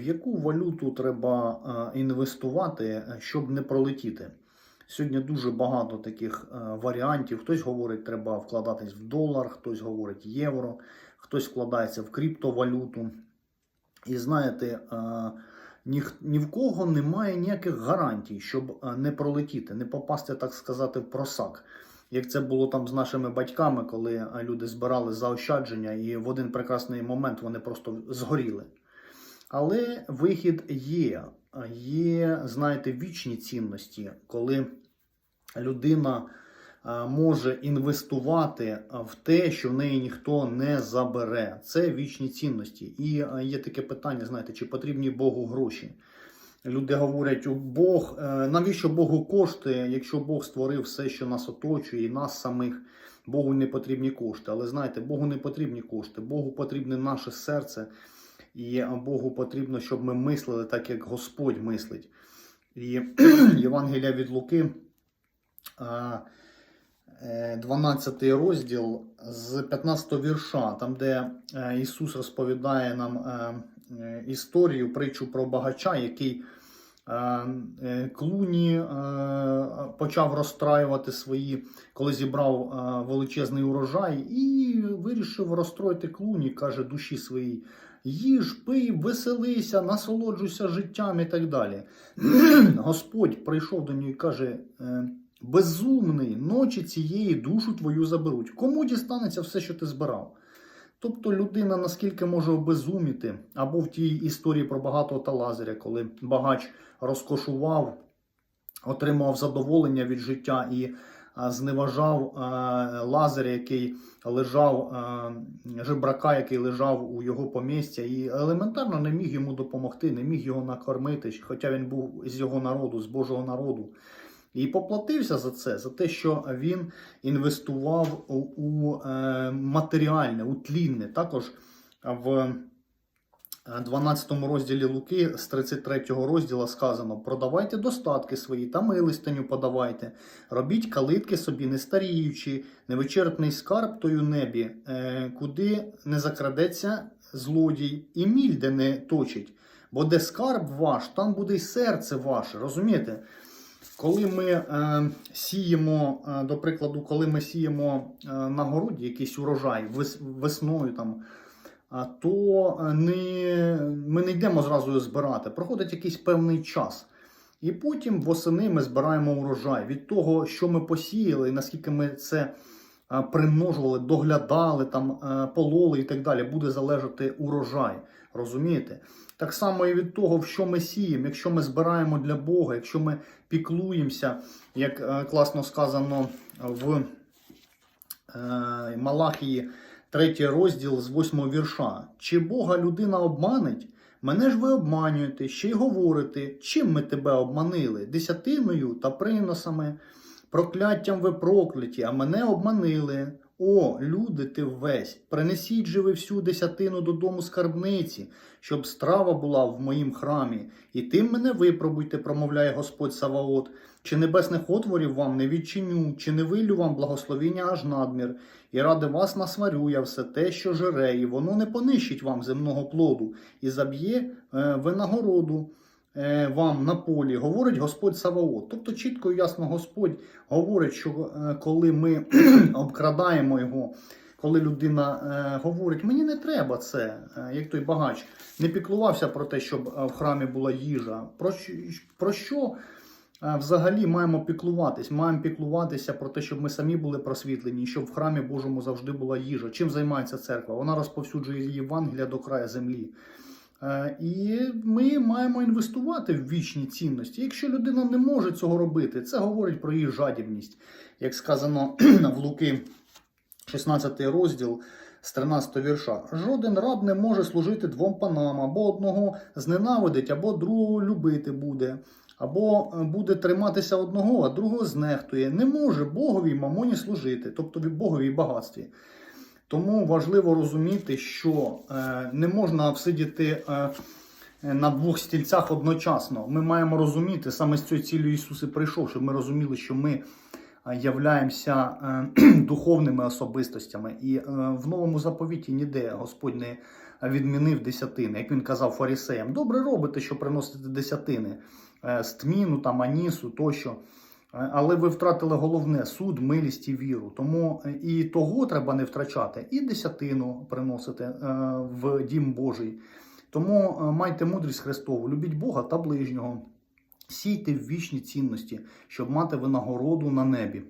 В яку валюту треба е, інвестувати, е, щоб не пролетіти? Сьогодні дуже багато таких е, варіантів. Хтось говорить, треба вкладатись в долар, хтось говорить євро, хтось вкладається в криптовалюту. І знаєте, ні, ні в кого немає ніяких гарантій, щоб не пролетіти, не попасти, так сказати, в просак. Як це було там з нашими батьками, коли люди збирали заощадження, і в один прекрасний момент вони просто згоріли. Але вихід є. Є, знаєте, вічні цінності, коли людина е, може інвестувати в те, що в неї ніхто не забере. Це вічні цінності. І е, є таке питання: знаєте, чи потрібні Богу гроші? Люди говорять, «О, Бог, е, навіщо Богу кошти, якщо Бог створив все, що нас оточує, і нас самих. Богу не потрібні кошти. Але знаєте, Богу не потрібні кошти, Богу потрібне наше серце. І Богу потрібно, щоб ми мислили так, як Господь мислить. І Євангелія від Луки, а, е, 12 розділ з 15 вірша, там, де е, Ісус розповідає нам е, е, історію, притчу про багача, який е, е, клуні е, почав розстраювати свої, коли зібрав е, величезний урожай, і вирішив розстроїти клуні, каже душі своїй. Їж, пий, веселися, насолоджуйся життям і так далі. Господь прийшов до нього і каже: е, безумний, ночі цієї душу твою заберуть. Кому дістанеться все, що ти збирав? Тобто людина наскільки може обезуміти, або в тій історії про багатого та Лазаря, коли багач розкошував, отримав задоволення від життя і зневажав Лазаря, який лежав, жебрака, який лежав у його помістя, і елементарно не міг йому допомогти, не міг його накормити, хоча він був з його народу, з Божого народу. І поплатився за це, за те, що він інвестував у, е, матеріальне, у тлінне. Також в 12 розділі Луки з 33 розділу сказано: продавайте достатки свої та милостиню подавайте, робіть калитки собі, не старіючи, невичерпний скарб той у небі, е, куди не закрадеться злодій, і міль де не точить. Бо де скарб ваш, там буде й серце ваше. Розумієте? Коли ми е, сіємо, е, до прикладу, коли ми сіємо е, на городі якийсь урожай вес, весною, там, то не, ми не йдемо зразу збирати. Проходить якийсь певний час. І потім восени ми збираємо урожай. Від того, що ми посіяли, наскільки ми це примножували, доглядали, там, пололи і так далі, буде залежати урожай. Розумієте? Так само і від того, в що ми сіємо, якщо ми збираємо для Бога, якщо ми піклуємося, як е, класно сказано в е, Малахії, третій розділ з восьмого вірша. Чи Бога людина обманить? Мене ж ви обманюєте, ще й говорите, чим ми тебе обманили? Десятиною та приносами, прокляттям ви прокляті, а мене обманили. О, люди ти весь, принесіть же ви всю десятину додому скарбниці, щоб страва була в моїм храмі, і тим мене випробуйте, промовляє Господь Саваот. Чи небесних отворів вам не відчиню, чи не виллю вам благословіння аж надмір, і ради вас насварю я все те, що жере, і воно не понищить вам земного плоду, і заб'є е, винагороду вам на полі, говорить Господь Саваот. Тобто чітко і ясно Господь говорить, що е, коли ми обкрадаємо його, коли людина е, говорить, мені не треба це, е, як той багач, не піклувався про те, щоб е, в храмі була їжа. Про, що е, взагалі маємо піклуватись? Маємо піклуватися про те, щоб ми самі були просвітлені, щоб в храмі Божому завжди була їжа. Чим займається церква? Вона розповсюджує Євангелія до краю землі. Е, І ми маємо інвестувати в вічні цінності. Якщо людина не може цього робити, це говорить про її жадібність. Як сказано в Луки, 16 розділ з 13 вірша. Жоден раб не може служити двом панам, або одного зненавидить, або другого любити буде, або е, буде триматися одного, а другого знехтує. Не може Богові мамоні служити, тобто Богові й багатстві. Тому важливо розуміти, що е, не можна всидіти е, на двох стільцях одночасно. Ми маємо розуміти, саме з цією цілею Ісус і прийшов, щоб ми розуміли, що ми е, являємося духовними особистостями. І в новому заповіті ніде Господь не відмінив десятини. Як він казав фарісеям, добре робите, що приносите десятини з тміну, там, анісу тощо. Е, Але ви втратили головне суд, милість і віру. Тому е, і того треба не втрачати, і десятину приносити е, в дім Божий. Тому майте мудрість Христову, любіть Бога та ближнього, сійте в вічні цінності, щоб мати винагороду на небі.